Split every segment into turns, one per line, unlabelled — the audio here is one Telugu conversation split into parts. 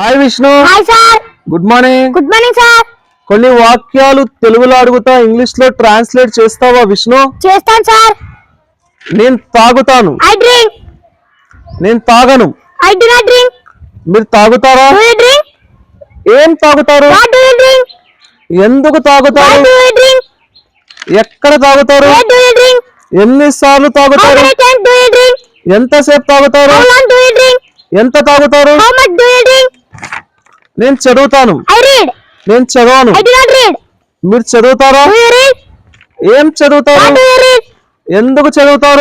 Hi Vishnu.
Hi sir.
Good morning.
Good morning sir.
కొన్ని వాక్యాలు తెలుగులో అడుగుతా ఇంగ్లీష్లో ట్రాన్స్లేట్ చేస్తావా విష్ణు?
చేస్తాను సార్.
నేను తాగుతాను.
I drink.
నేను తాగను.
I do not drink.
మీరు తాగుతారా?
Do you drink?
ఏం తాగుతారు?
What do you drink?
ఎందుకు
వాట్
తాగుతారు
డు యు డ్రింక్?
ఎక్కడ తాగుతారు?
వేర్ డు యు డ్రింక్
ఎన్నిసార్లు
హౌ
తాగుతారు?
Many times do you drink
ఎంతసేపు తాగుతారు?
How long do you drink
ఎంత తాగుతారు?
How much do you drink
నేను చదువుతాను. నేను చదవను. మీరు చదువుతారా? ఏం చదువుతారు? ఎందుకు చదువుతారు?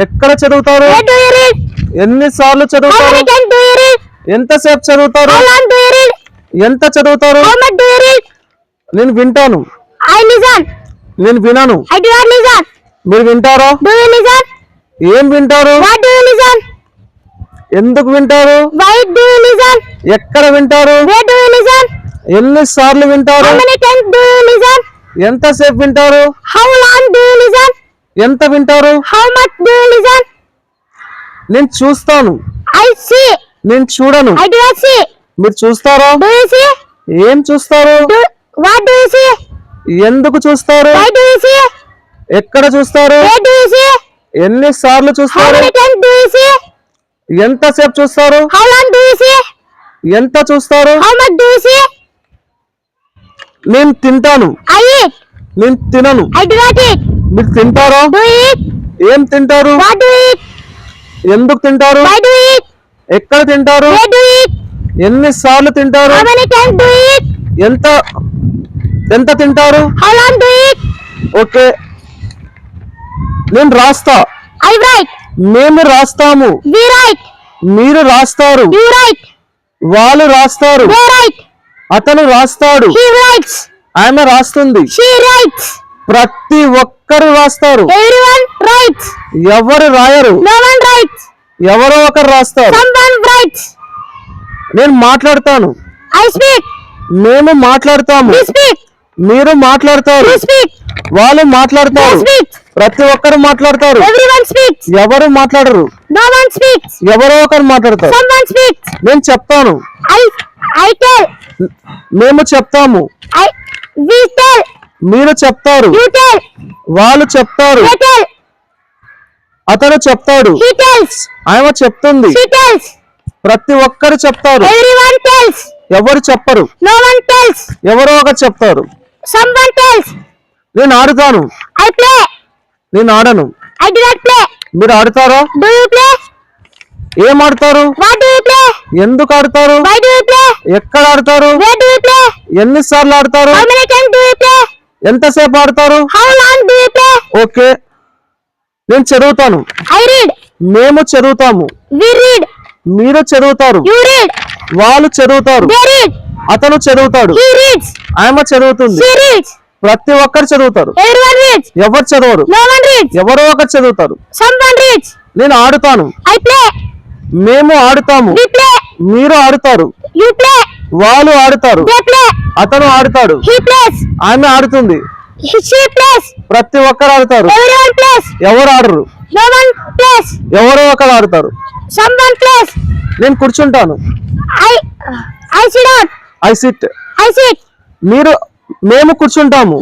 ఎక్కడ చదువుతారు? ఎన్నిసార్లు చదువుతారు? ఎంతసేపు చదువుతారు? ఎంత చదువుతారు? నేను వింటాను. నేను వినను. మీరు వింటారా? ఏం వింటారు? ఎందుకు వింటారు? ఎక్కడ వింటారు?
లిసన్
ఎన్నిసార్లు వింటారు? ఎంతసేపు వింటారు? ఎంత వింటారు? నేను చూస్తాను.
ఐ సీ
నేను చూడను. మీరు చూస్తారా? ఏం చూస్తారు? ఎందుకు చూస్తారు? ఎక్కడ చూస్తారు?
వేర్ డు యు సీ
ఎన్నిసార్లు
హౌ
చూస్తారు? ఎంతసేపు చూస్తారు?
How long do you see
ఎంత చూస్తారు?
How much do you see
నేను తింటాను.
ఐ ఈట్
నేను తినను.
ఐ డు నాట్ ఈట్
మీరు తింటారా?
డు యు ఈట్
ఏం తింటారు?
వాట్ డు యు ఈట్
ఎందుకు తింటారు?
వై డు యు ఈట్
ఎక్కడ తింటారు?
డు ఈట్
ఎన్నిసార్లు తింటారు?
How many times do you eat
ఎంత ఎంత తింటారు?
How long do you eat
okay. నేను రాస్తా.
ఐ రైట్
మేము రాస్తాము. మీరు రాస్తారు. వాళ్ళు రాస్తారు. అతను రాస్తాడు. ఆమె రాస్తుంది. ప్రతి ఒక్కరు రాస్తారు. ఎవరు రాయరు? ఎవరో ఒకరు రాస్తారు. నేను మాట్లాడతాను. మేము మాట్లాడతాము. మీరు మాట్లాడతారు. వాళ్ళు మాట్లాడతారు. ప్రతి ఒక్కరు మాట్లాడతారు. ఎవరు మాట్లాడరు.
నో వన్ స్పీక్స్
ఎవరో ఒకరు మాట్లాడతారు. నేను చెప్తాను.
ఐ ఐ టెల్
మేము చెప్తాము.
ఐ వి టెల్
మీరు చెప్తారు. వాళ్ళు చెప్తారు. అతను చెప్తాడు. ఆమె చెప్తుంది. ప్రతి ఒక్కరు చెప్తారు. ఎవరు చెప్పరు.
నో వన్ టెల్స్
ఎవరో ఒకరు చెప్తారు.
సమ్ వన్ టెల్స్
నేను ఆడుతాను.
ఐ ప్లే
నేను ఆడను.
ఐ డు నాట్ ప్లే
మీరు ఆడతారా?
డు యు ప్లే
ఏం ఆడతారు?
వాట్ డు యు ప్లే
ఎందుకు ఆడతారు?
వై డు యు ప్లే
ఎక్కడ ఆడతారు?
వేర్ డు యు ప్లే
ఎన్నిసార్లు ఆడతారు?
How many times do you play
ఎంతసేపు ఆడతారు?
How long do you play
okay. నేను చదువుతాను.
ఐ రీడ్
మేము చదువుతాము.
వి రీడ్
మీరు చదువుతారు.
యు రీడ్
వాళ్ళు చదువుతారు.
దే రీడ్
అతను చదువుతాడు.
హీ రీడ్స్
ఆమె చదువుతుంది.
షీ రీడ్స్
ప్రతి ఒక్కరు చదువుతారు. ఎవరు చదవరు. ఎవరో ఒకరు చదువుతారు. నేను ఆడుతాను.
ఐ ప్లే
మేము ఆడుతాము. మీరు ఆడుతారు. వాళ్ళు ఆడుతారు. అతను ఆడుతాడు.
హీ ప్లేస్
ఆమె ఆడుతుంది. ప్రతి ఒక్కరు ఆడుతారు. ఎవరు ఆడరు? ఎవరో ఒకరు ఆడుతారు. నేను కూర్చుంటాను.
I I sit down
I sit
I sit
మీరు మేము కూర్చుంటాము.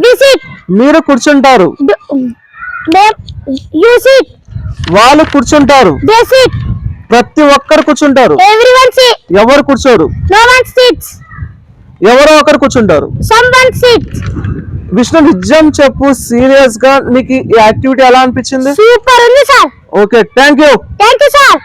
మీరు కూర్చుంటారు. వాళ్ళు కూర్చుంటారు. ప్రతి ఒక్కరు కూర్చుంటారు. ఎవరు కూర్చోరు? ఎవరో ఒకరు కూర్చుంటారు. విష్ణు నిజం చెప్పు సీరియస్గా నీకు ఈ యాక్టివిటీ ఎలా అనిపించింది?
సూపర్ ఉంది sir
okay thank you
thank you sir